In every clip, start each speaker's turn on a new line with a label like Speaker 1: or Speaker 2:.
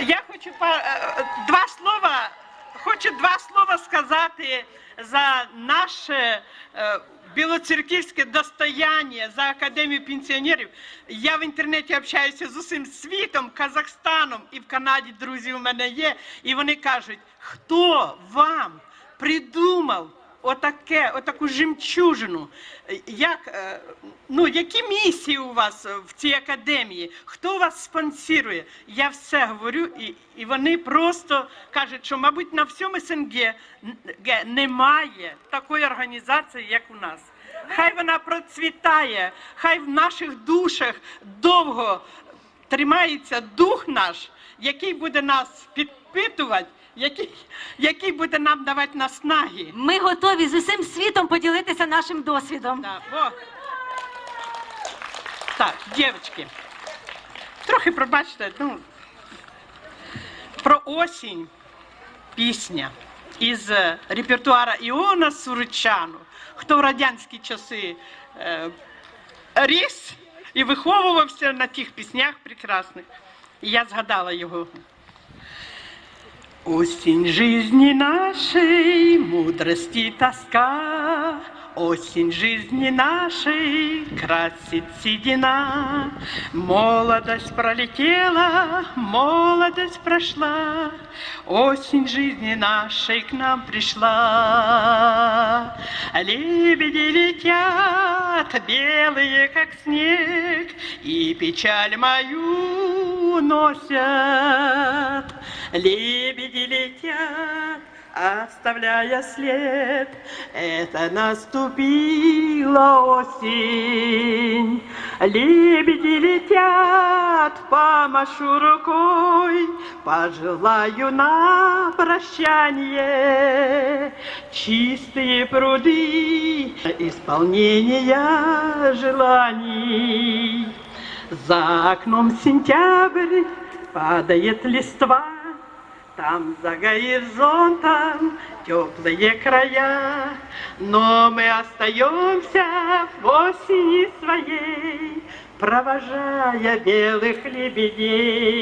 Speaker 1: Я хочу е, два слова, хочу два слова сказати за наше е, білоцерківське достояння, за академію пенсіонерів. Я в інтернеті общаюся з усім світом, Казахстаном і в Канаді друзі у мене є. І вони кажуть, хто вам придумав отаке, отаку жемчужину. Як, е, ну, які місії у вас в цій академії? Хто вас спонсорує? Я все говорю, і, і вони просто кажуть, що, мабуть, на всьому СНГ немає такої організації, як у нас. Хай вона процвітає, хай в наших душах довго тримається дух наш, який буде нас підпитувати, який, який буде нам давати наснаги.
Speaker 2: Ми готові з усім світом поділитися нашим досвідом.
Speaker 1: Да, во. Так, дівчатки, трохи пробачте, ну, про осінь пісня із е, репертуара Іона Суричану. Хто в радянські часи е, ріс і виховувався на тих піснях прекрасних. І я згадала його. Осень жизни нашей, мудрости тоска, Осень жизни нашей красит седина. Молодость пролетела, молодость прошла, Осень жизни нашей к нам пришла. Лебеди летят, белые, как снег, И печаль мою носят. Лебеди летят, оставляя след. Это наступила осень. Лебеди летят, помашу рукой, Пожелаю на прощание чистые пруды исполнения желаний. За окном сентябрь падает листва, там за горизонтом теплые края, но мы остаемся в осени своей, провожая белых лебедей.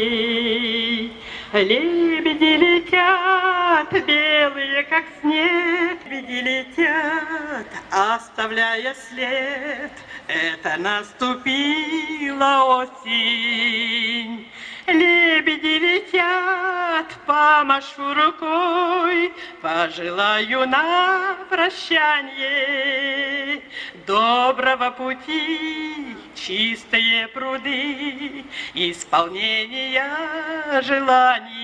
Speaker 1: Лебеди летят, белые как снег, лебеди летят, оставляя след. Это наступила осень. Лебеди летят, помашу рукой, Пожелаю на прощание Доброго пути, чистые пруды, Исполнения желаний.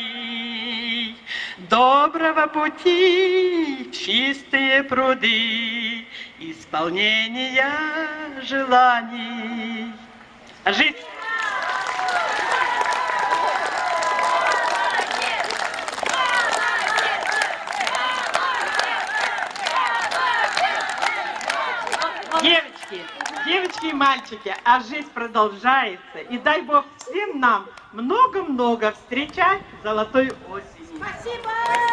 Speaker 1: Доброго пути, чистые пруды, Исполнения желаний. Жить! Девочки, девочки и мальчики, а жизнь продолжается. И дай Бог всем нам много-много встречать золотой осенью.
Speaker 3: Спасибо!